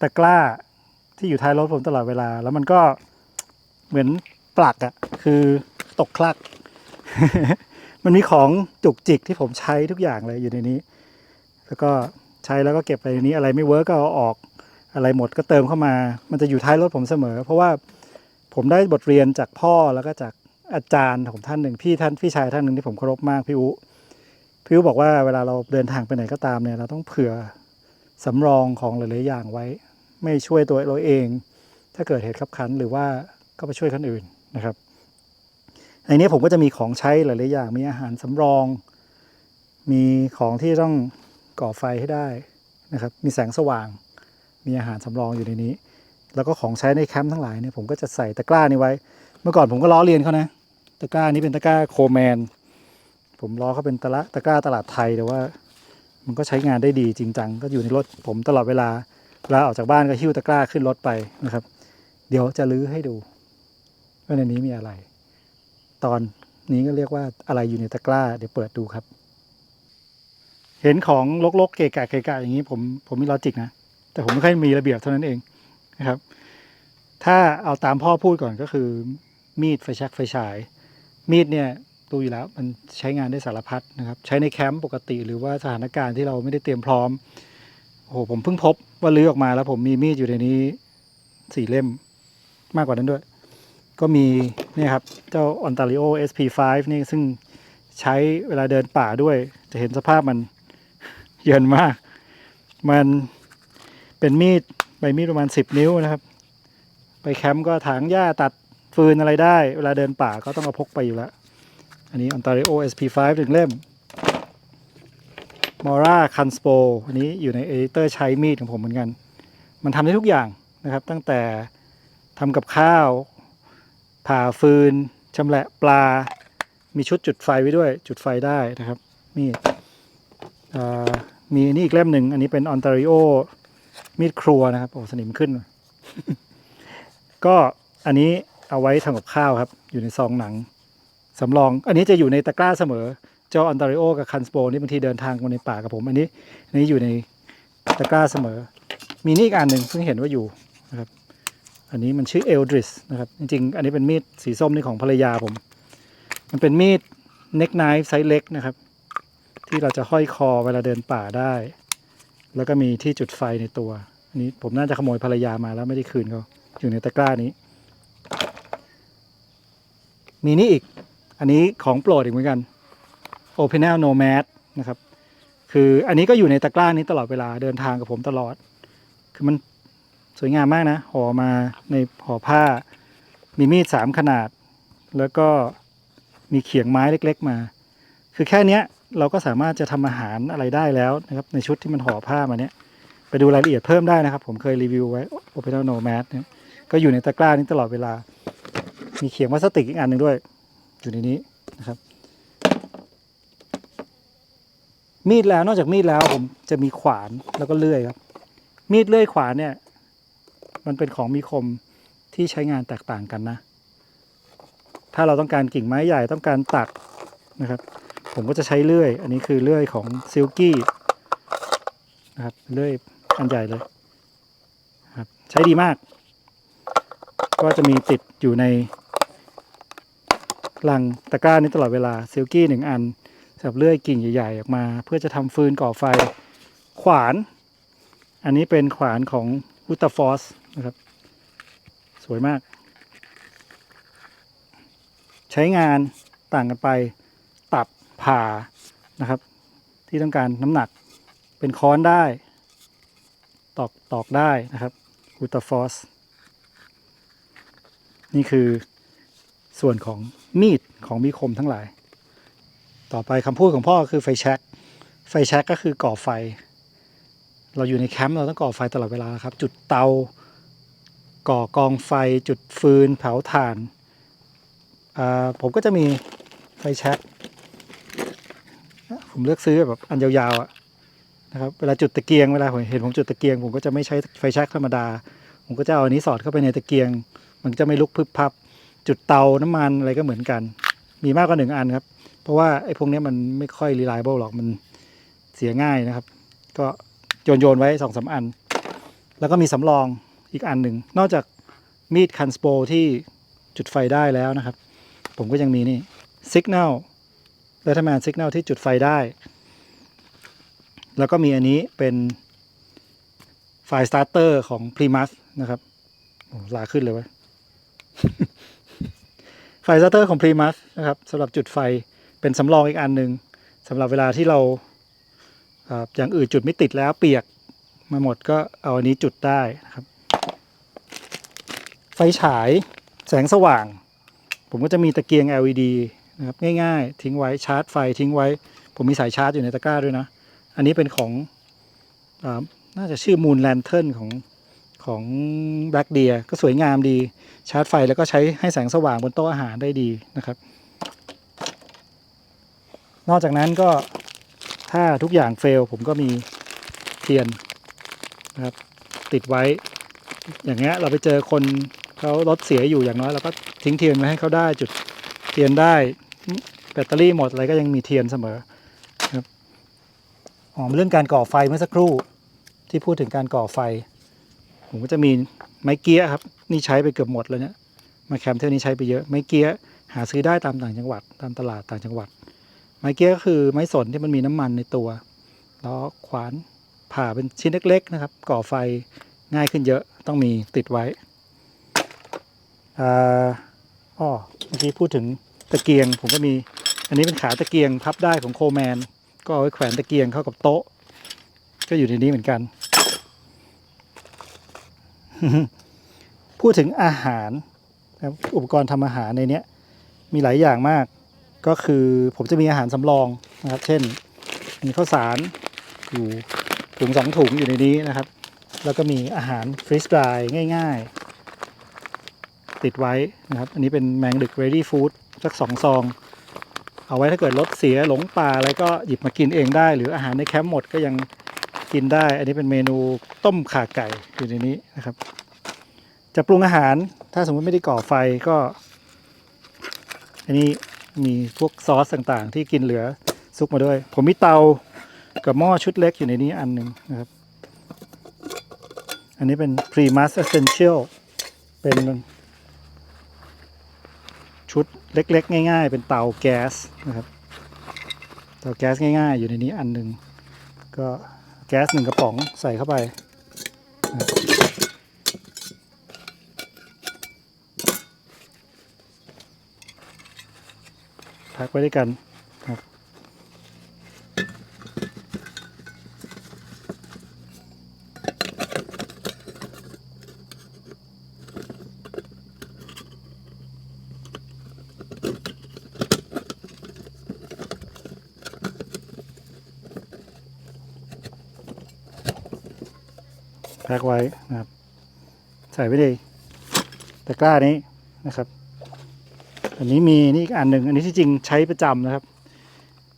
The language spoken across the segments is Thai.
ตะกร้าที่อยู่ท้ายรถผมตลอดเวลา แล้วมันก็เหมือนปลักอะคือตกคลัก มันมีของจุกจิกที่ผมใช้ทุกอย่างเลยอยู่ในนี้ แล้วก็ใช้แล้วก็เก็บไปในนี้อะไรไม่เวิร์กก็เอาออกอะไรหมดก็เติมเข้ามา มันจะอยู่ท้ายรถผมเสมอ เพราะว่าผมได้บทเรียนจากพ่อแล้วก็จากอาจารย์ของท่านหนึ่งพี่ท่านพี่ชายท่านหนึ่งที่ผมเคารพมากพี่อุพี่อุบอกว่าเวลาเราเดินทางไปไหนก็ตามเนี่ยเราต้องเผื่อ สำรองของหลายๆอย่างไว้ ไม่ช่วยตัวเราเอง ถ้าเกิดเหตุขับขันหรือว่าก็ไปช่วยคนอื่นนะครับในนี้ผมก็จะมีของใช้หลายๆอย่าง มีอาหารสำรอง มีของที่ต้องก่อไฟให้ได้นะครับ มีแสงสว่าง มีอาหารสำรองอยู่ในนี้ แล้วก็ของใช้ในแคมป์ทั้งหลายเนี่ยผมก็จะใส่ตะกร้านี้ไว้ เมื่อก่อนผมก็ล้อเลียนเขานะ ตะกร้านี้เป็นตะกร้าโคแมน ผมล้อเขาเป็นตะละตะกร้าตลาดไทยแต่ว่า มันก็ใช้งานได้ดีจริงจังก็อยู่ในรถผมตลอดเวลาเวลาออกจากบ้านก็หิ้วตะกร้าขึ้นรถไปนะครับ เดี๋ยวจะลื้อให้ดูว่าในนี้มีอะไร ตอนนี้ก็เรียกว่าอะไรอยู่ในตะกร้า เดี๋ยวเปิดดูครับ เห็นของลกๆเกะกะเกะกะอย่างนี้ผมผมมีลอจิกนะแต่ผมไม่ค่อยมีระเบียบเท่านั้นเองนะครับ ถ้าเอาตามพ่อพูดก่อนก็คือ มีดไฟแชักไฟฉาย มีดเนี่ย ดูอยู่แล้ว มันใช้งานได้สารพัดนะครับ ใช้ในแคมป์ปกติหรือว่าสถานการณ์ที่เราไม่ได้เตรียมพร้อมโอ้โหผมเพิ่งพบว่าลื้อออกมาแล้วผมมีมีดอยู่ในนี้สี่เล่มมากกว่านั้นด้วย ก็มีนี่ครับ เจ้า Ontario SP5 นี่ซึ่งใช้เวลาเดินป่าด้วย จะเห็นสภาพมันเยินมาก มันเป็นมีดใบมีดประมาณ 10 นิ้วนะครับ ไปแคมป์ก็ถางหญ้าตัดฟืนอะไรได้ เวลาเดินป่าก็ต้องเอาพกไปอยู่แล้ว อันนี้ Ontario SP5 หนึ่งเล่ม Mora c u n s p o อันนี้อยู่ในเอดิเตอร์ใช้มีดของผมเหมือนกัน มันทำได้ทุกอย่างนะครับ ตั้งแต่ทำกับข้าว ผ่าฟืนชำแหละปลา มีชุดจุดไฟไว้ด้วย จุดไฟได้นะครับ มีดมีนี่อีกเล่มหนึ่ง อันนี้เป็น Ontario มีดครัวนะครับ โอ้ สนิมขึ้น ก็อันนี้เอาไว้ทำกับข้าวครับ อยู่ในซองหนัง สำรอง อันนี้จะอยู่ในตะกร้าเสมอ เจ้า Ontario กับ c u n s p o นี่บางทีเดินทางมาในป่ากับผม อันนี้อันนี้อยู่ในตะกร้าเสมอ มีนี่อีกอันหนึ่งเพิ่งเห็นว่าอยู่นะครับ อันนี้มันชื่อ Eldris นะครับ จริงๆ อันนี้เป็นมีดสีส้มนี่ของภรรยาผม มันเป็นมีด neck knife ไซส์เล็กนะครับ ที่เราจะห้อยคอเวลาเดินป่าได้ แล้วก็มีที่จุดไฟในตัว อันนี้ผมน่าจะขโมยภรรยามาแล้วไม่ได้คืนเขาอยู่ในตะกร้านี้ มีนี่อีก อันนี้ของโปรดอีกเหมือนกัน Opinel Nomad นะครับ คืออันนี้ก็อยู่ในตะกร้านี้ตลอดเวลาเดินทางกับผมตลอด คือมันสวยงามมากนะห่อมาในห่อผ้า มีมีดสามขนาด แล้วก็มีเขียงไม้เล็ก ๆ มา คือแค่เนี้ยเราก็สามารถจะทำอาหารอะไรได้แล้วนะครับ ในชุดที่มันห่อผ้ามาเนี้ยไปดูรายละเอียดเพิ่มได้นะครับ ผมเคยรีวิวไว้ Opinel Nomad เนี่ยก็อยู่ในตะกร้านี้ตลอดเวลา มีเขียงพลาสติกอีกอันหนึ่งด้วย อยู่ในนี้นะครับ มีดแล้วนอกจากมีดแล้วผมจะมีขวานแล้วก็เลื่อยครับ มีดเลื่อยขวานเนี่ย มันเป็นของมีคมที่ใช้งานแตกต่างกันนะ ถ้าเราต้องการกิ่งไม้ใหญ่ต้องการตัดนะครับ ผมก็จะใช้เลื่อย อันนี้คือเลื่อยของซิลกี้นะครับเลื่อยอันใหญ่เลยครับ ใช้ดีมาก ก็จะมีติดอยู่ใน ลังตะกร้านี้ตลอดเวลาซิลกี้หนึ่งอันสำหรับเลื่อยกิ่งใหญ่ๆออกมา เพื่อจะทำฟืนก่อไฟขวาน อันนี้เป็นขวานของอุตฟอสนะครับ สวยมาก ใช้งานต่างกันไปตัดผ่านะครับ ที่ต้องการน้ำหนักเป็นค้อนได้ ตอกตอกได้นะครับอุตฟอสนี่คือ ส่วนของมีดของมีคมทั้งหลาย ต่อไปคำพูดของพ่อคือไฟแช็กไฟแช็กก็คือก่อไฟ เราอยู่ในแคมป์เราต้องก่อไฟตลอดเวลาครับ จุดเตา ก่อกองไฟ จุดฟืนเผาถ่านอ่าผมก็จะมีไฟแช็กผมเลือกซื้อแบบอันยาวๆอะนะครับเวลาจุดตะเกียงเวลาผมเห็นผมจุดตะเกียง ผมก็จะไม่ใช้ไฟแช็กธรรมดา ผมก็จะเอาอันนี้สอดเข้าไปในตะเกียง มันจะไม่ลุกพึบพับ จุดเตาน้ำมันอะไรก็เหมือนกัน มีมากกว่าหนึ่งอันครับ เพราะว่าไอ้พวกนี้มันไม่ค่อย reliable หรอกมันเสียง่ายนะครับ ก็โยนโยนๆไว้สองสามอัน แล้วก็มีสำรองอีกอันหนึ่ง นอกจากมีดคันสโปที่จุดไฟได้แล้วนะครับ ผมก็ยังมีนี่ Signal เลทแมน Signal ที่จุดไฟได้ แล้วก็มีอันนี้เป็นไฟสตาร์เตอร์ของ Primus นะครับโอ้ลาขึ้นเลยวะ ไฟสตเตอร์ของ Primus นะครับสำหรับจุดไฟเป็นสำรองอีกอันหนึ่งสำหรับเวลาที่เราอย่างอื่นจุดไม่ติดแล้วเปียกมาหมดก็เอาอันนี้จุดได้นะครับ ไฟฉายแสงสว่าง ผมก็จะมีตะเกียง LED นะครับง่ายๆ ทิ้งไว้ชาร์จไฟทิ้งไว้ ผมมีสายชาร์จอยู่ในตะกร้าด้วยนะ อันนี้เป็นของอน่าจะชื่อ Moon Lantern ของ ของ Black Deer ก็สวยงามดี ชาร์จไฟแล้วก็ใช้ให้แสงสว่างบนโต๊ะอาหารได้ดีนะครับ นอกจากนั้นก็ถ้าทุกอย่างเฟลผมก็มีเทียนนะครับติดไว้ อย่างเงี้ยเราไปเจอคนเขารถเสียอยู่อย่างน้อยเราก็ทิ้งเทียนไว้ให้เขาได้จุดเทียนได้ แบตเตอรี่หมดอะไรก็ยังมีเทียนเสมอครับอ๋อเรื่องการก่อไฟเมื่อสักครู่ที่พูดถึงการก่อไฟ ผมก็จะมีไม้เกี้ยครับ นี่ใช้ไปเกือบหมดแล้วเนี่ยมาแคมเที่ยวนี้ใช้ไปเยอะ ไม้เกี้ยหาซื้อได้ตามต่างจังหวัด ตามตลาดต่างจังหวัด ไม้เกี้ยก็คือไม้สนที่มันมีน้ำมันในตัวแล้วขวานผ่าเป็นชิ้นเล็ก ๆ นะครับ ก่อไฟง่ายขึ้นเยอะต้องมีติดไว้อ่าอ้อเมื่อกี้พูดถึงตะเกียง ผมก็มี อันนี้เป็นขาตะเกียงพับได้ของโคแมน ก็เอาไว้แขวนตะเกียงเข้ากับโต๊ะ ก็อยู่ในนี้เหมือนกัน พูดถึงอาหารนะครับอุปกรณ์ทำอาหารในเนี้ยมีหลายอย่างมาก ก็คือผมจะมีอาหารสำรองนะครับ เช่น มีข้าวสารอยู่ถุงสองถุงอยู่ในนี้นะครับ แล้วก็มีอาหารฟรีส d ร y ง่ายๆ ติดไว้นะครับ อันนี้เป็นแมงดึก ready food สักสองซอง เอาไว้ถ้าเกิดรถเสียหลงป่าอะไรก็หยิบมากินเองได้ หรืออาหารในแคมป์หมดก็ยัง กินได้ อันนี้เป็นเมนูต้มข่าไก่อยู่ในนี้นะครับ จะปรุงอาหารถ้าสมมติไม่ได้ก่อไฟก็ อันนี้มีพวกซอสต่างๆ ที่กินเหลือซุกมาด้วย ผมมีเตากับหม้อชุดเล็กอยู่ในนี้อันหนึ่งนะครับ อันนี้เป็น Primus Essential เป็นชุดเล็ก ๆ ง่าย ๆ เป็นเตาแก๊สนะครับ เตาแก๊สง่าย ๆ อยู่ในนี้อันหนึ่งก็ แก๊สหนึ่งกระป๋องใส่เข้าไปพักไว้ด้วยกัน แพ็คไว้นะครับ ใส่ไว้ในตะกร้านี้นะครับ อันนี้มีนี่อีกอันหนึ่งอันนี้ที่จริงใช้ประจำนะครับ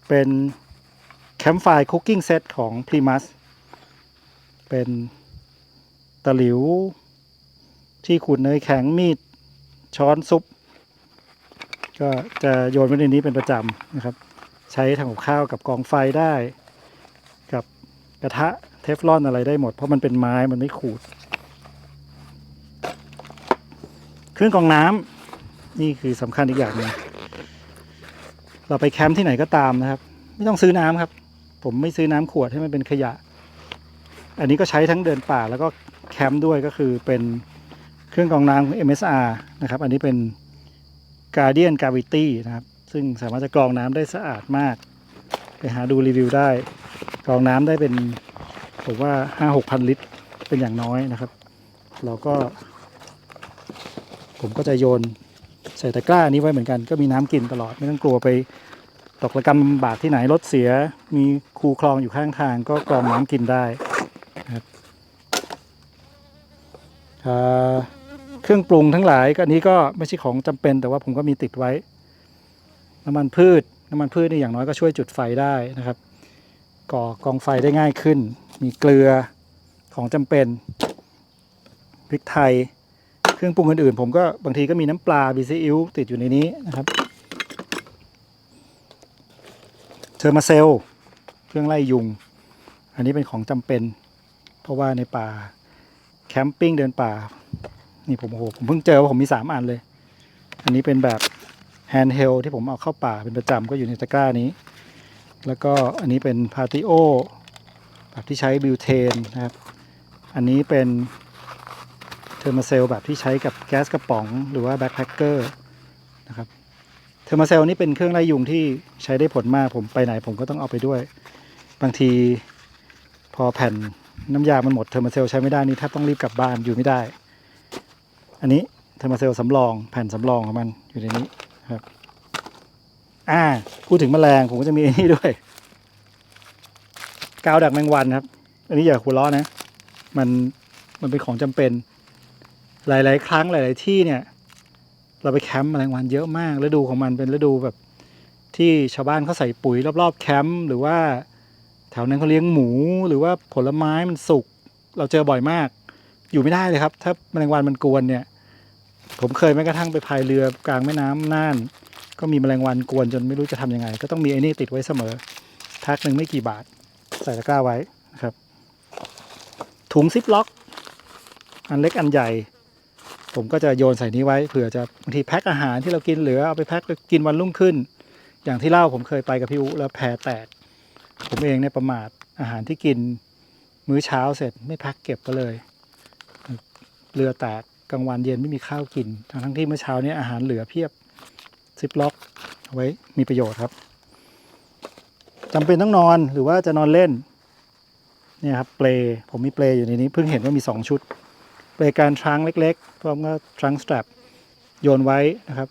เป็นแคม p ์ไฟคุกกิ้งเซตของ Primus เป็นตะหลิว ที่ขูดเนยแข็งมีดช้อนซุป ก็จะโยนไว้ในนี้เป็นประจำนะครับ ใช้ทำกับข้าวกับกองไฟได้ กับกระทะ ทฟลอนอะไรได้หมด เพราะมันเป็นไม้มันไม่ขูด เครื่องกรองน้ำนี่คือสำคัญอีกอย่างหนึงเราไปแคมป์ที่ไหนก็ตามนะครับ ไม่ต้องซื้อน้ำครับ ผมไม่ซื้อน้ำขวดให้มันเป็นขยะ อันนี้ก็ใช้ทั้งเดินป่าแล้วก็แคมป์ด้วยก็คือเป็นเครื่องกรองน้ำ MSR นะครับ อันนี้เป็น Guardian Gravity นะครับ ซึ่งสามารถจะกรองน้ำได้สะอาดมาก ไปหาดูรีวิวได้ กรองน้ำได้เป็น ผมว่าห้าหกพันลิตรเป็นอย่างน้อยนะครับ เราก็ ผมก็จะโยนใส่ตะกร้านี้ไว้เหมือนกันก็มีน้ำกินตลอดไม่ต้องกลัวไปตกระกรรมบากที่ไหนรถเสีย มีคูคลองอยู่ข้างทาง ก็กรองน้ำกินได้นะครับเครื่องปรุงทั้งหลายก็อันนี้ก็ไม่ใช่ของจำเป็น แต่ว่าผมก็มีติดไว้ น้ำมันพืช น้ำมันพืชนี่อย่างน้อยก็ช่วยจุดไฟได้นะครับ ก่อกองไฟได้ง่ายขึ้น มีเกลือของจำเป็นพริกไทย เครื่องปรุงอื่นๆ ผมก็บางทีก็มีน้ำปลาบีซีอิ๊วติดอยู่ในนี้นะครับเทอร์มาเซล เครื่องไล่ยุง อันนี้เป็นของจำเป็น เพราะว่าในป่าแคมปิ้งเดินป่า นี่ผมโอ้โหผมเพิ่งเจอว่าผมมีสามอันเลย อันนี้เป็นแบบแฮนด์เฮลที่ผมเอาเข้าป่าเป็นประจำก็อยู่ในตะกร้านี้ แล้วก็อันนี้เป็นพาติโอ แบบที่ใช้บิวเทนนะครับ อันนี้เป็นเทอร์มาเซลแบบที่ใช้กับแก๊สกระป๋องหรือว่าแบ็คแพคเกอร์นะครับเทอร์มาเซลนี่เป็นเครื่องไล่ยุงที่ใช้ได้ผลมากผมไปไหนผมก็ต้องเอาไปด้วย บางทีพอแผ่นน้ำยามันหมดเทอร์มาเซลใช้ไม่ได้นี่แทบต้องรีบกลับบ้านอยู่ไม่ได้ อันนี้เทอร์มาเซลสำรองแผ่นสำรองของมันอยู่ในนี้ครับ อ่าพูดถึงแมลงผมก็จะมีอันนี้ด้วย กาวดักแมงวันครับ อันนี้อย่าหัวล้อนะ มันมันเป็นของจำเป็น หลาย ๆ ครั้งหลาย ๆ ที่เนี่ย เราไปแคมป์แมลงวันเยอะมากฤดูของมันเป็นฤดูแบบที่ชาวบ้านเขาใส่ปุ๋ยรอบ ๆ แคมป์หรือว่าแถวนั้นเขาเลี้ยงหมูหรือว่าผลไม้มันสุก เราเจอบ่อยมาก อยู่ไม่ได้เลยครับ ถ้าแมลงวันมันกวนเนี่ย ผมเคยแม้กระทั่งไปพายเรือกลางแม่น้ำน่าน ก็มีแมลงวันกวนจนไม่รู้จะทำยังไง ก็ต้องมีไอ้นี่ติดไว้เสมอแพ็คหนึ่งไม่กี่บาท ใส่ตะกร้าไว้นะครับ ถุงซิปล็อก อันเล็กอันใหญ่ ผมก็จะโยนใส่นี้ไว้เผื่อจะบางทีแพ็คอาหารที่เรากินเหลือเอาไปแพ็คกินวันรุ่งขึ้น อย่างที่เล่าผมเคยไปกับพี่อุแล้วแพรแตก ผมเองเนี่ยประมาทอาหารที่กินมื้อเช้าเสร็จไม่แพ็คเก็บก็เลยเรือแตกกลางวันเย็นไม่มีข้าวกิน ทั้งทั้งที่เมื่อเช้านี้อาหารเหลือเพียบซิปล็อกเอาไว้มีประโยชน์ครับ จำเป็นต้องนอนหรือว่าจะนอนเล่นเนี่ยครับเปลผมมีเปลอยู่ในนี้เพิ่งเห็นว่ามีสองชุด เปลการทรังเล็กๆพร้อมกับทรังสแตรปโยนไว้นะครับ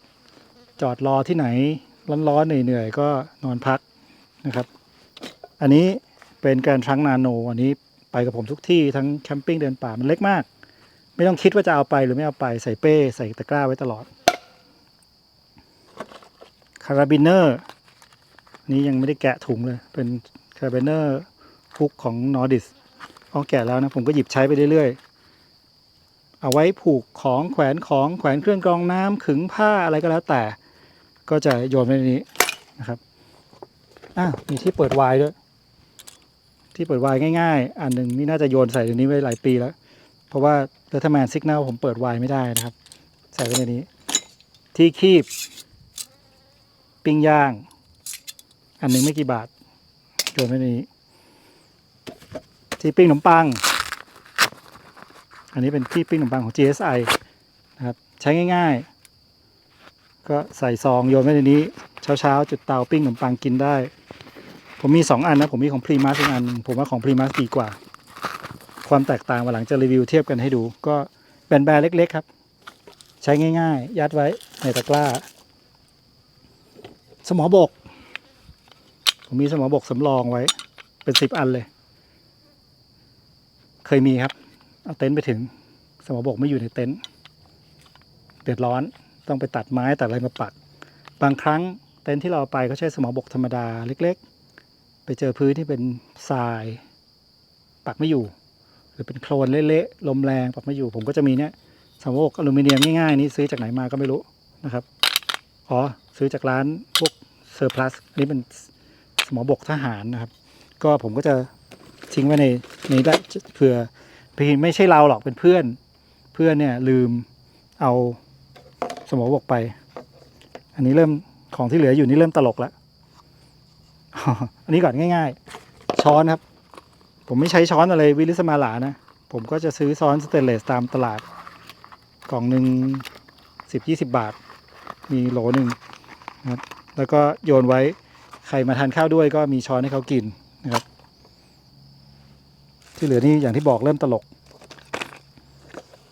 จอดรอที่ไหนร้อนๆเหนื่อยๆก็นอนพักนะครับ อันนี้เป็นการทรังนาโนอันนี้ไปกับผมทุกที่ทั้งแคมปิ้งเดินป่ามันเล็กมาก ไม่ต้องคิดว่าจะเอาไปหรือไม่เอาไปใส่เป้ ใส่ตะกร้าไว้ตลอดคาราบินเนอร์ นี้ยังไม่ได้แกะถุงเลย เป็นคาราบิเนอร์ฮุกของนอร์ดิสเอแกะแล้วนะ ผมก็หยิบใช้ไปเรื่อยๆ เอาไว้ผูกของแขวนของแขวนเครื่องกรองน้ำขึงผ้าอะไรก็แล้วแต่ ก็จะโยนไว้ในนี้นะครับอ้าวมีที่เปิดวน์ด้วย ที่เปิดวน์ง่ายๆ อันหนึ่งนี่น่าจะโยนใส่ในนี้ไว้หลายปีแล้ว เพราะว่าเ e อร์แมนซิกแนลผมเปิดวน์ไม่ได้นะครับ ใส่ไว้ในนี้ ที่คีบปิ้งย่าง อันหนึ่งไม่กี่บาทโยนไว้ในนี้ที่ปิ้งขนมปัง อันนี้เป็นที่ปิ้งขนมปังของ GSI นะครับใช้ง่าย ๆ ก็ใส่ซองโยนไว้ในนี้ เช้าๆ จุดเตาปิ้งขนมปังกินได้ ผมมีสองอันนะ ผมมีของพรีมาสอีกอัน ผมว่าของพรีมาสดีกว่า ความแตกต่างวันหลังจะรีวิวเทียบกันให้ดู ก็แบนแบนเล็กๆครับ ใช้ง่าย ๆ ยัดไว้ในตะกร้า สมอบก ผมมีสมอบกสำรองไว้ เป็นสิบอันเลย เคยมีครับ เอาเต็นท์ไปถึง สมอบกไม่อยู่ในเต็นท์เดือดร้อนต้องไปตัดไม้ตัดอะไรมาปัก บางครั้งเต็นท์ที่เราไปก็ใช้สมอบกธรรมดาเล็ก ๆ ไปเจอพื้นที่เป็นทราย ปักไม่อยู่ หรือเป็นโคลนเละๆลมแรงปักไม่อยู่ ผมก็จะมีเนี่ยสมอบกอลูมิเนียมง่ายๆนี่ซื้อจากไหนมาก็ไม่รู้นะครับอ๋อซื้อจากร้านพวกเซอร์พลัสอันนี้เป็น สมอบกทหารนะครับ ก็ผมก็จะทิ้งไว้ในนี้ได้เผื่อพี่ไม่ใช่เราหรอกเป็นเพื่อน เพื่อนเนี่ยลืมเอาสมอบกไป อันนี้เริ่มของที่เหลืออยู่นี่เริ่มตลกแล้วอันนี้ก่อนง่าย ๆ ช้อนครับ ผมไม่ใช้ช้อนอะไรวิลิสมาลานะ ผมก็จะซื้อซ้อนสเตนเลสตามตลาด กล่องหนึ่งสิบยี่สิบบาท มีโหลหนึ่งนะครับแล้วก็โยนไว้ ใครมาทานข้าวด้วยก็มีช้อนให้เขากินนะครับ ที่เหลือนี่อย่างที่บอกเริ่มตลก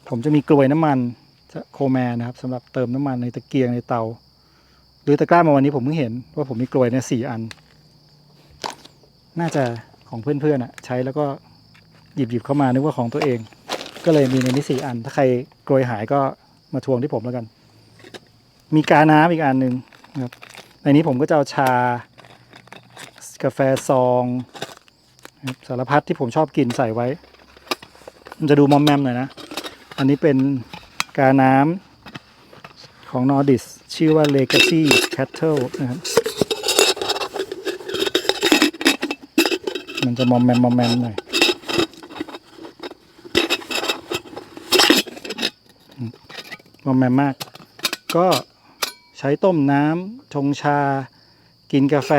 ผมจะมีกลวยน้ำมันโคแมนนะครับสำหรับเติมน้ำมันในตะเกียงในเตา หรือตะกร้ามาวันนี้ผมเพิ่งเห็นว่าผมมีกลวยเนี่ยสี่อัน น่าจะของเพื่อนๆอะใช้แล้วก็หยิบหยิบเข้ามานึกว่าของตัวเอง ก็เลยมีในนี้สี่อัน ถ้าใครกลวยหายก็มาทวงที่ผมแล้วกัน มีกาน้ำอีกอันหนึ่งนะครับในนี้ผมก็จะเอาชา กาแฟซองสารพัดที่ผมชอบกินใส่ไว้ มันจะดูมอมแมมหน่อยนะ อันนี้เป็นกาน้ำของ Nordis ชื่อว่า Legacy Cattle นะครับมันจะมอมแมมมอมแมมหน่อยมอมแมมมาก ก็ใช้ต้มน้ำชงชา กินกาแฟ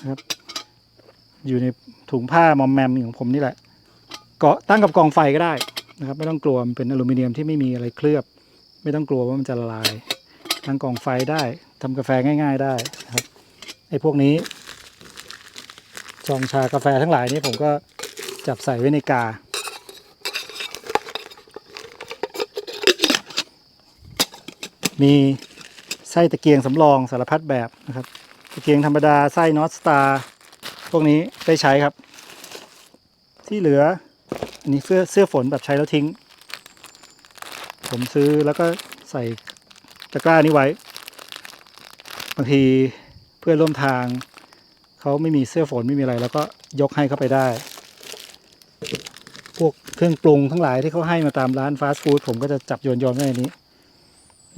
นะครับ อยู่ในถุงผ้ามอมแมมของผมนี่แหละ เกาะตั้งกับกองไฟก็ได้นะครับ ไม่ต้องกลัวมันเป็นอลูมิเนียมที่ไม่มีอะไรเคลือบ ไม่ต้องกลัวว่ามันจะละลาย ตั้งกองไฟได้ทำกาแฟง่าย ๆได้นะครับไอ้พวกนี้ชองชากาแฟทั้งหลายนี่ผมก็จับใส่ไว้ในกามีไส้ตะเกียงสำรองสารพัดแบบนะครับ ตะเกียงธรรมดาไส้นอตสตาร์ พวกนี้ได้ใช้ครับ ที่เหลือ อันนี้เสื้อเสื้อฝนแบบใช้แล้วทิ้ง ผมซื้อแล้วก็ใส่ตะกร้านี้ไว้ บางทีเพื่อนร่วมทาง เขาไม่มีเสื้อฝนไม่มีอะไร แล้วก็ยกให้เขาไปได้ พวกเครื่องปรุงทั้งหลายที่เขาให้มาตามร้านฟาสต์ฟู้ดผมก็จะจับโยนโยนไว้ในนี้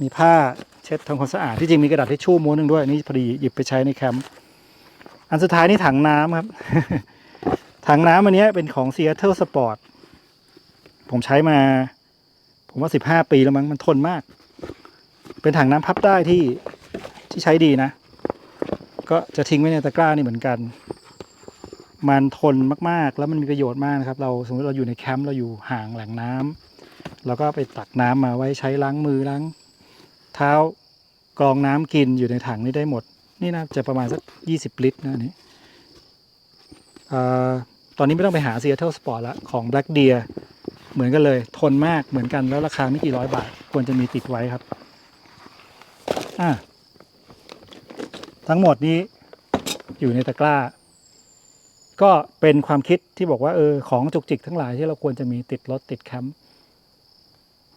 มีผ้าเช็ดทำความสะอาดที่จริงมีกระดาษทิชชู่ม้วนหนึ่งด้วยนี่พอดีหยิบไปใช้ในแคมป์ อันสุดท้ายนี่ถังน้ำครับ ถังน้ำอันนี้เป็นของ Seattle Sport ผมใช้มา ผมว่าสิบห้าปีแล้วมั้งมันทนมาก เป็นถังน้ำพับได้ที่ที่ใช้ดีนะ ก็จะทิ้งไว้ในตะกร้านี่เหมือนกัน มันทนมากๆ แล้วมันมีประโยชน์มากนะครับ เราสมมติเราอยู่ในแคมป์เราอยู่ห่างแหล่งน้ำเราก็ไปตักน้ำมาไว้ใช้ล้างมือล้าง เท้ากรองน้ำกินอยู่ในถังนี้ได้หมด นี่นะจะประมาณสักยี่สิบลิตรนะนี่ตอนนี้ไม่ต้องไปหา Seattle Sport ละของ Black Deer เหมือนกันเลยทนมากเหมือนกันแล้วราคาไม่กี่ร้อยบาท ควรจะมีติดไว้ครับอะทั้งหมดนี้อยู่ในตะกร้า ก็เป็นความคิดที่บอกว่าเออของจุกจิกทั้งหลายที่เราควรจะมีติดรถติดแคมป์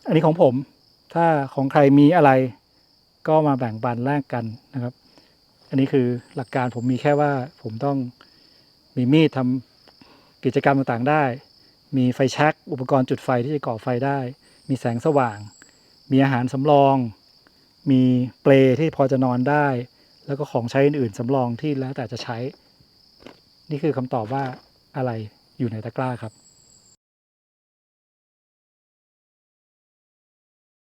อันนี้ของผม ถ้าของใครมีอะไรก็มาแบ่งปันแลกกันนะครับ อันนี้คือหลักการผมมีแค่ว่าผมต้องมีมีดทำกิจกรรมต่างๆได้ มีไฟแช็กอุปกรณ์จุดไฟที่จะก่อไฟได้ มีแสงสว่าง มีอาหารสำรอง มีเปลที่พอจะนอนได้ แล้วก็ของใช้อื่นๆสำรองที่แล้วแต่จะใช้ นี่คือคำตอบว่าอะไรอยู่ในตะกร้าครับ